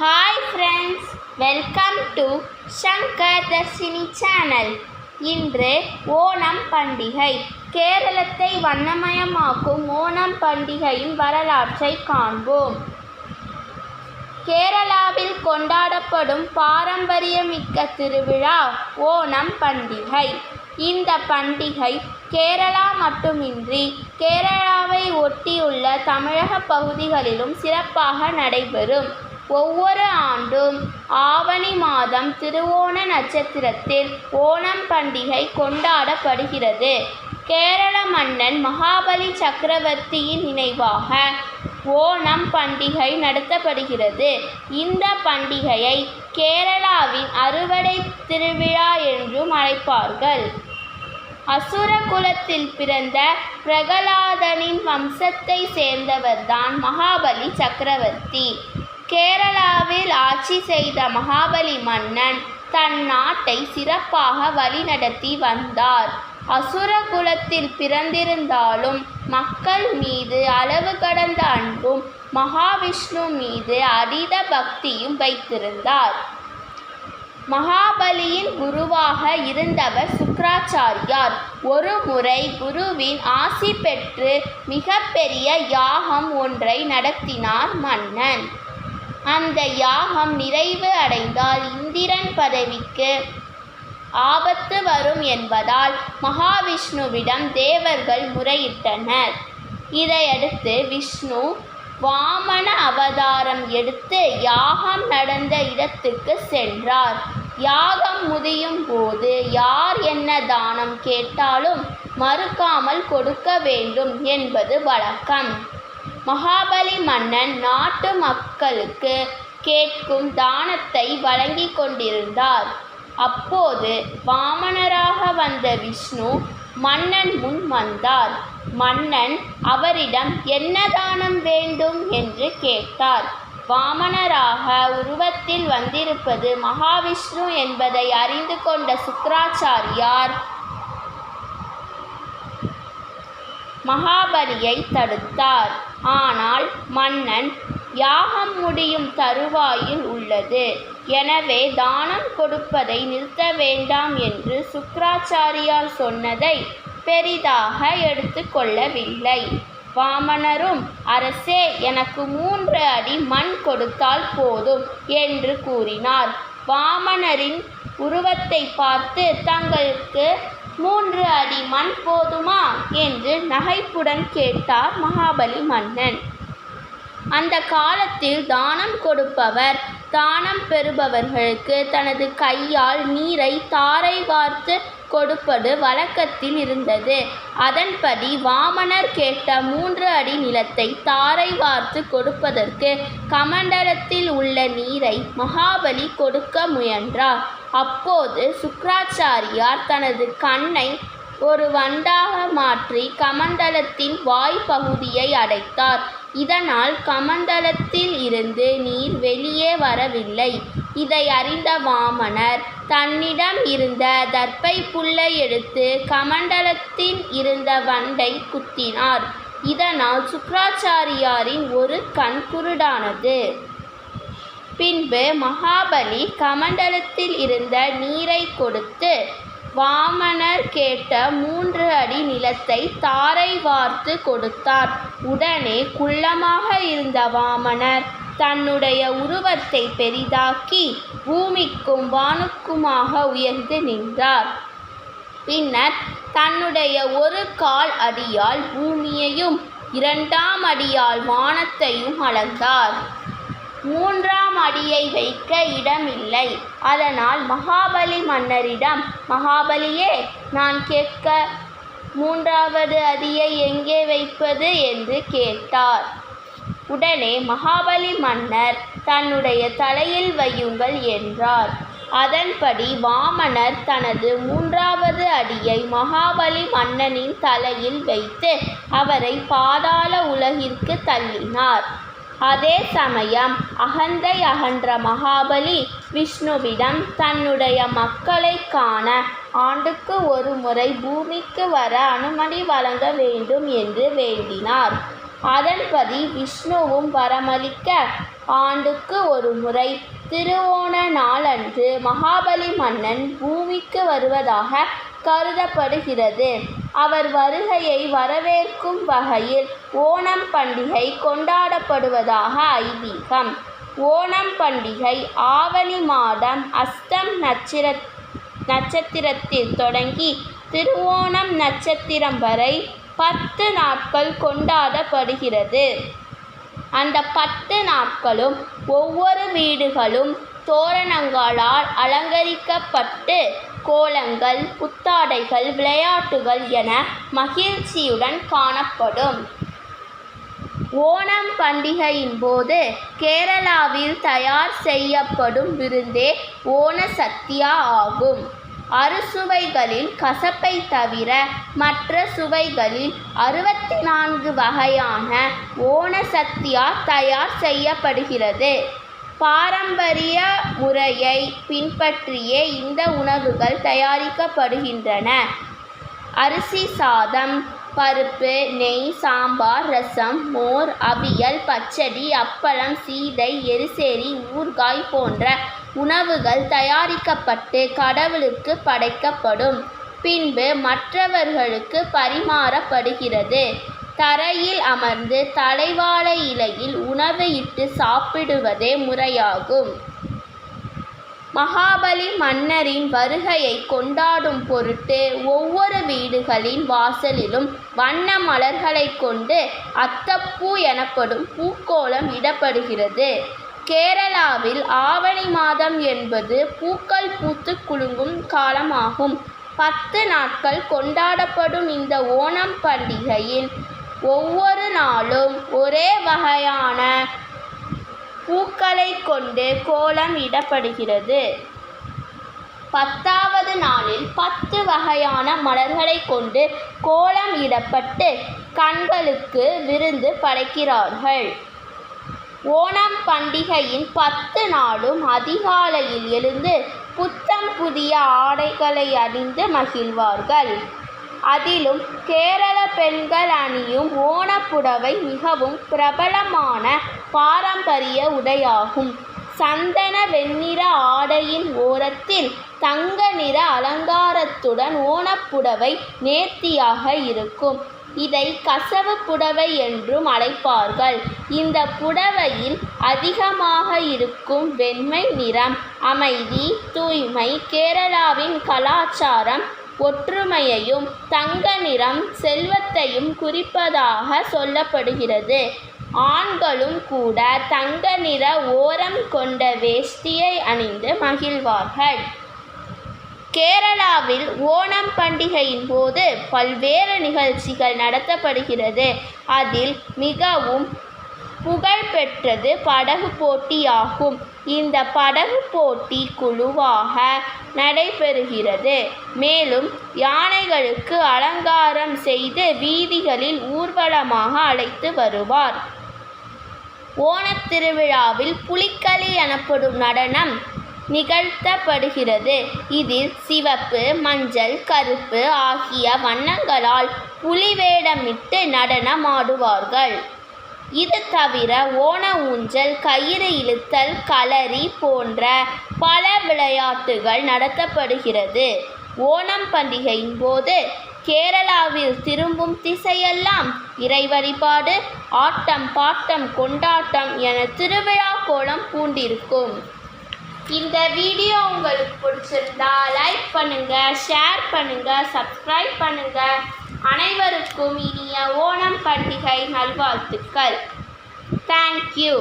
Hi friends welcome to Shankar Darshini channel இன்று ஓணம் பண்டிகை. கேரளத்தை வண்ணமயமாக்கும் ஓணம் பண்டிகையின் வரலாற்றை காண்போம். கேரளாவில் கொண்டாடப்படும் பாரம்பரியமிக்க திருவிழா ஓணம் பண்டிகை. இந்த பண்டிகை கேரளா மட்டுமின்றி கேரளாவை ஒட்டியுள்ள தமிழக பகுதிகளிலும் சிறப்பாக நடைபெறும். ஒவ்வொரு ஆண்டும் ஆவணி மாதம் திருவோண நட்சத்திரத்தில் ஓணம் பண்டிகை கொண்டாடப்படுகிறது. கேரள மன்னன் மகாபலி சக்கரவர்த்தியின் நினைவாக ஓணம் பண்டிகை நடத்தப்படுகிறது. இந்த பண்டிகையை கேரளாவின் அறுவடை திருவிழா என்றும் அழைப்பார்கள். அசுர குலத்தில் பிறந்த பிரகலாதனின் வம்சத்தை சேர்ந்தவர்தான் மகாபலி சக்கரவர்த்தி. கேரளாவில் ஆட்சி செய்த மகாபலி மன்னன் தன் நாட்டை சிறப்பாக வழிநடத்தி வந்தார். அசுர குலத்தில் பிறந்திருந்தாலும் மக்கள் மீது அளவு கடந்த அன்பும் மகாவிஷ்ணு மீது அதீத பக்தியும் வைத்திருந்தார். மகாபலியின் குருவாக இருந்தவர் சுக்ராச்சாரியார் ஒரு முறை குருவின் ஆசி பெற்று மிகப்பெரிய யாகம் ஒன்றை நடத்தினார் மன்னன். அந்த யாகம் நிறைவு அடைந்தால் இந்திரன் பதவிக்கு ஆபத்து வரும் என்பதால் மகாவிஷ்ணுவிடம் தேவர்கள் முறையிட்டனர். இதையடுத்து விஷ்ணு வாமன அவதாரம் எடுத்து யாகம் நடந்த இடத்துக்கு சென்றார். யாகம் முதியும் போது யார் என்ன தானம் கேட்டாலும் மறுக்காமல் கொடுக்க வேண்டும் என்பது வழக்கம். மகாபலி மன்னன் நாட்டு மக்களுக்கு கேட்கும் தானத்தை வழங்கி கொண்டிருந்தார். அப்போது வாமனராக வந்த விஷ்ணு மன்னன் முன் வந்தார். மன்னன் அவரிடம் என்ன தானம் வேண்டும்? என்று கேட்டார். வாமனராக உருவத்தில் வந்திருப்பது மகாவிஷ்ணு என்பதை அறிந்து கொண்ட சுக்கராச்சாரியார் மகாபலியை தடுத்தார். ஆனால் மன்னன் யாகம் முடியும் தருவாயில் உள்ளது. எனவே தானம் கொடுப்பதை நிறுத்த வேண்டாம் என்று சுக்கராச்சாரியார் சொன்னதை பெரிதாக எடுத்துக்கொள்ளவில்லை வாமனரும் அரசே எனக்கு மூன்று அடி மண் கொடுத்தால் போதும் என்று கூறினார். வாமனரின் உருவத்தை பார்த்து தங்களுக்கு மூன்று அடி மண் போதுமா? என்று நகைப்புடன் கேட்டார் மகாபலி மன்னன். அந்த காலத்தில் தானம் கொடுப்பவர் தானம் பெறுபவர்களுக்கு தனது கையால் நீரை தாரை வார்த்து கொடுப்பது வழக்கத்தில் இருந்தது. அதன்படி வாமனர் கேட்ட மூன்று அடி நிலத்தை தாரை வார்த்து கொடுப்பதற்கு கமண்டலத்தில் உள்ள நீரை மகாபலி கொடுக்க முயன்றார். அப்போது சுக்ராச்சாரியார் தனது கண்ணை ஒரு வண்டாக மாற்றி கமண்டலத்தின் வாய்ப்பகுதியை அடைத்தார். இதனால் கமண்டலத்தில் இருந்து நீர் வெளியே வரவில்லை. இதை அறிந்த வாமனர் தன்னிடம் இருந்த தர்ப்பை புல்லை எடுத்து கமண்டலத்தில் இருந்த வண்டை குத்தினார். இதனால் சுக்ராச்சாரியாரின் ஒரு கண் குருடானது. பின்பு மகாபலி கமண்டலத்தில் இருந்த நீரை கொடுத்து வாமனர் கேட்ட மூன்று அடி நிலத்தை தாரை வார்த்து கொடுத்தார். உடனே குள்ளமாக இருந்த வாமனர் தன்னுடைய உருவத்தை பெரிதாக்கி பூமிக்கும் வானுக்குமாக உயர்ந்து நின்றார். பின்னர் தன்னுடைய ஒரு கால் அடியால் பூமியையும் இரண்டாம் அடியால் வானத்தையும் அளந்தார். மூன்றாம் அடியை வைக்க இடமில்லை. அதனால் மகாபலி மன்னரிடம் மகாபலியே நான் கேட்க மூன்றாவது அடியை எங்கே வைப்பது? என்று கேட்டார். உடனே மகாபலி மன்னர் தன்னுடைய தலையில் வையுங்கள் என்றார். அதன்படி வாமனர் தனது மூன்றாவது அடியை மகாபலி மன்னனின் தலையில் வைத்து அவரை பாதாள உலகிற்கு தள்ளினார். அதே சமயம் அகந்தை அகன்ற மகாபலி விஷ்ணுவிடம் தன்னுடைய மக்களை காண ஆண்டுக்கு ஒரு முறை பூமிக்கு வர அனுமதி வழங்க வேண்டும் என்று வேண்டினார். அதன்படி விஷ்ணுவும் வரமளிக்க ஆண்டுக்கு ஒரு முறை திருவோண நாளன்று மகாபலி மன்னன் பூமிக்கு வருவதாக கருதப்படுகிறது. அவர் வருகையை வரவேற்கும் வகையில் ஓணம் பண்டிகை கொண்டாடப்படுவதாக ஐதீகம். ஓணம் பண்டிகை ஆவணி மாதம் அஸ்தம் நட்சத்திர நட்சத்திரத்தில் தொடங்கி திருவோணம் நட்சத்திரம் வரை பத்து நாட்கள் கொண்டாடப்படுகிறது. அந்த பத்து நாட்களும் ஒவ்வொரு வீடுகளும் தோரணங்களால் அலங்கரிக்கப்பட்டு கோலங்கள் புத்தாடைகள் விளையாட்டுகள் என மகிழ்ச்சியுடன் காணப்படும். ஓணம் பண்டிகையின் போது கேரளாவில் தயார் செய்யப்படும் விருந்தே ஓண சத்யா ஆகும். அறுசுவைகளில் கசப்பை தவிர மற்ற சுவைகளில் அறுபத்தி நான்கு வகையான ஓண சத்யா தயார் செய்யப்படுகிறது. பாரம்பரிய முறையை பின்பற்றியே இந்த உணவுகள் தயாரிக்கப்படுகின்றன. அரிசி சாதம் பருப்பு நெய் சாம்பார் ரசம் மோர் அவியல் பச்சடி அப்பளம் சீடை எரிசேரி ஊறுகாய் போன்ற உணவுகள் தயாரிக்கப்பட்டு கடவுளுக்கு படைக்கப்படும். பின்பு மற்றவர்களுக்கு பரிமாறப்படுகிறது. தரையில் அமர்ந்து தலைவாழை இலையில் உணவு இட்டு சாப்பிடுவதே முறையாகும். மகாபலி மன்னரின் வருகையை கொண்டாடும் பொருட்டு ஒவ்வொரு வீடுகளின் வாசலிலும் வண்ண மலர்களைக் கொண்டு அத்தப்பூ எனப்படும் பூக்கோலம் இடப்படுகிறது. கேரளாவில் ஆவணி மாதம் என்பது பூக்கள் பூத்து குலுங்கும் காலமாகும். பத்து நாட்கள் கொண்டாடப்படும் இந்த ஓணம் பண்டிகையின் ஒவ்வொரு நாளும் ஒரே வகையான பூக்களைக் கொண்டு கோலம் இடப்படுகிறது. பத்தாவது நாளில் பத்து வகையான மலர்களைக் கொண்டு கோலம் இடப்பட்டு கண்களுக்கு விருந்து படைக்கிறார்கள். ஓணம் பண்டிகையின் பத்து நாளும் அதிகாலையில் எழுந்து புத்தம் புதிய ஆடைகளை அணிந்து மகிழ்வார்கள். அதிலும் கேரள பெண்கள் அணியும் ஓணப்புடவை மிகவும் பிரபலமான பாரம்பரிய உடையாகும். சந்தன வெண்ணிற ஆடையின் ஓரத்தில் தங்க நிற அலங்காரத்துடன் ஓணப்புடவை நேர்த்தியாக இருக்கும். இதை கசவு புடவை என்றும் அழைப்பார்கள். இந்த புடவையில் அதிகமாக இருக்கும் வெண்மை நிறம் அமைதி தூய்மை கேரளாவின் கலாச்சாரம் ஒற்றுமையையும் தங்க நிறம் செல்வத்தையும் குறிப்பதாக சொல்லப்படுகிறது. ஆண்களும் கூட தங்க நிற ஓரம் கொண்ட வேஷ்டியை அணிந்து மகிழ்வார்கள். கேரளாவில் ஓணம் பண்டிகையின் போது பல்வேறு நிகழ்ச்சிகள் நடத்தப்படுகிறது. அதில் மிகவும் புகழ்பெற்றது படகு போட்டியாகும். இந்த படகு போட்டி குழுவாக நடைபெறுகிறது. மேலும் யானைகளுக்கு அலங்காரம் செய்து வீதிகளில் ஊர்வலமாக அழைத்து வருவார். ஓணத் திருவிழாவில் புலிக்களி எனப்படும் நடனம் நிகழ்த்தப்படுகிறது. இதில் சிவப்பு மஞ்சள் கருப்பு ஆகிய வண்ணங்களால் புலி வேடமிட்டு நடனமாடுவார்கள். இது தவிர ஓண ஊஞ்சல் கயிறு இழுத்தல் களரி போன்ற பல விளையாட்டுகள் நடத்தப்படுகிறது. ஓணம் பண்டிகையின் போது கேரளாவில் திரும்பும் திசையெல்லாம் இறை வழிபாடு ஆட்டம் பாட்டம் கொண்டாட்டம் என திருவிழா கோலம் பூண்டிருக்கும். இந்த வீடியோ உங்களுக்கு பிடிச்சிருந்தா லைக் பண்ணுங்க ஷேர் பண்ணுங்க சப்ஸ்கிரைப் பண்ணுங்க. அனைவருக்கும் இனிய ஓணம் பண்டிகை நல்வாழ்த்துக்கள். தேங்க்யூ